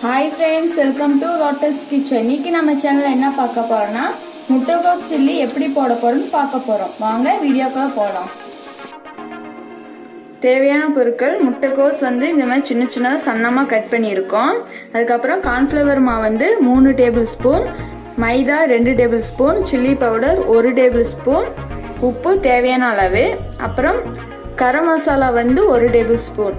Hi friends welcome to Rotus kitchen இன்னைக்கு நம்ம சேனல்ல என்ன பார்க்க போறோம்னா முட்டைகோஸ் சில்லி எப்படி போட போறோம்னு பார்க்க போறோம். வாங்க வீடியோக்குள்ள போகலாம் தேவையான பொருட்கள் முட்டைக்கோஸ் வந்து இந்த மாதிரி சின்ன சின்னதாக சன்னமாக கட் பண்ணியிருக்கோம். அதுக்கப்புறம் கார்ன்ஃப்ளவர் மா வந்து மூணு டேபிள் ஸ்பூன் மைதா ரெண்டு டேபிள் ஸ்பூன் சில்லி பவுடர் ஒரு டேபிள் ஸ்பூன் உப்பு தேவையான அளவு அப்புறம் கரம் மசாலா வந்து ஒரு டேபிள் ஸ்பூன்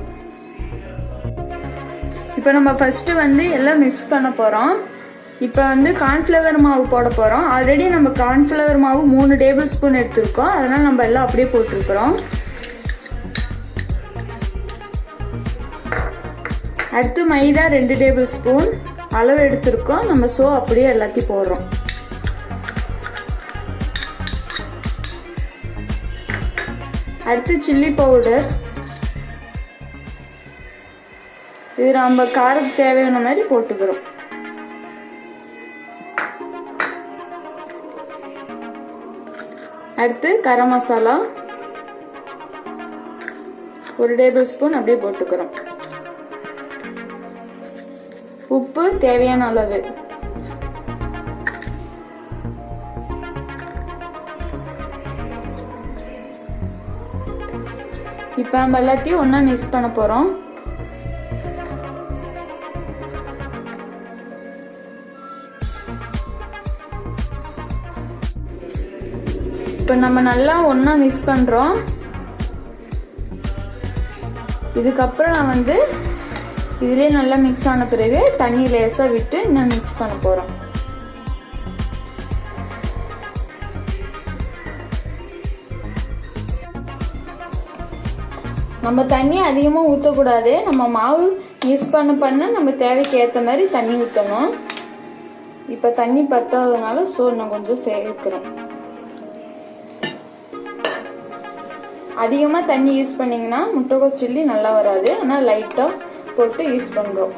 இப்போ நம்ம ஃபஸ்ட்டு வந்து எல்லாம் மிக்ஸ் பண்ண போகிறோம் இப்போ வந்து கார்ன்ஃப்ளவர் மாவு போட போகிறோம் ஆல்ரெடி நம்ம கார்ன்ஃப்ளவர் மாவு மூணு டேபிள் ஸ்பூன் எடுத்திருக்கோம். அதனால் நம்ம எல்லாம் அப்படியே போட்டிருக்கிறோம். அடுத்து மைதா ரெண்டு டேபிள் ஸ்பூன் அளவு எடுத்திருக்கோம். நம்ம சோ அப்படியே எல்லாத்தையும் போடுறோம். அடுத்து சில்லி பவுடர் இது நம்ம காரத்துக்கு தேவையான மாதிரி போட்டுக்கிறோம். அடுத்து கரம் மசாலா. ஒரு டேபிள் ஸ்பூன் அப்படியே போட்டுக்கிறோம். உப்பு தேவையான அளவு. இப்போ நம்ம எல்லாத்தையும் ஒன்றா மிக்ஸ் பண்ண போகிறோம் இப்போ நம்ம நல்லா ஒன்றா மிக்ஸ் பண்ணுறோம் இதுக்கப்புறம் நான் வந்து இதுலேயே நல்லா மிக்ஸ் ஆன பிறகு தண்ணி லேசாக விட்டு இன்னும் மிக்ஸ் பண்ண போகிறோம் நம்ம தண்ணி அதிகமாக ஊற்றக்கூடாது நம்ம மாவு யூஸ் பண்ண பண்ண நம்ம தேவைக்கு ஏற்ற மாதிரி தண்ணி ஊற்றணும் இப்போ தண்ணி பத்தாததுனால ஸோ இன்னும் கொஞ்சம் சேர்க்கிறோம் அதிகமாக தண்ணி யூஸ் பண்ணிங்கன்னா முட்டைக்கோஸ் சில்லி நல்லா வராது. ஆனால் லைட்டாக போட்டு யூஸ் பண்ணுறோம்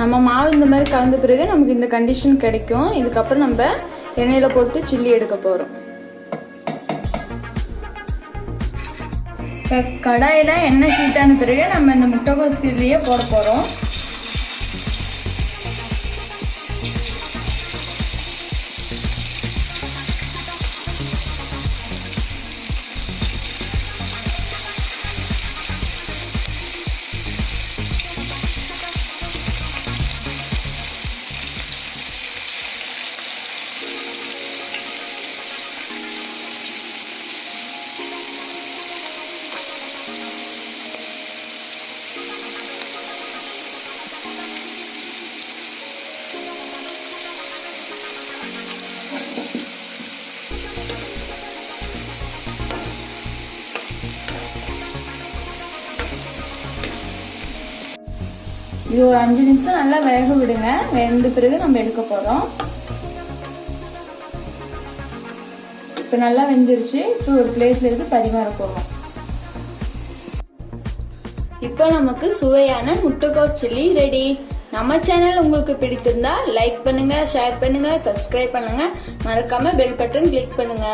நம்ம மாவு இந்த மாதிரி கலந்த பிறகு நமக்கு இந்த கண்டிஷன் கிடைக்கும். இதுக்கப்புறம் நம்ம எண்ணெயில் போட்டு சில்லி எடுக்க போகிறோம் கடாயில் எண்ணெய் ஹீட்டான பிறகு நம்ம இந்த முட்டைகோஸ் சில்லியை போட போகிறோம் இது ஒரு அஞ்சு நிமிஷம் நல்லா வேக விடுங்க. வெந்த பிறகு நம்ம எடுக்க போகிறோம் இப்போ நல்லா வெந்துருச்சு. இப்போ ஒரு பிளேட்ல இருந்து பரிமாற போகிறோம் இப்போ நமக்கு சுவையான முட்டைக்கோஸ் சில்லி ரெடி நம்ம சேனல் உங்களுக்கு பிடித்திருந்தா லைக் பண்ணுங்க ஷேர் பண்ணுங்க சப்ஸ்கிரைப் பண்ணுங்க. மறக்காம பெல் பட்டன் கிளிக் பண்ணுங்க.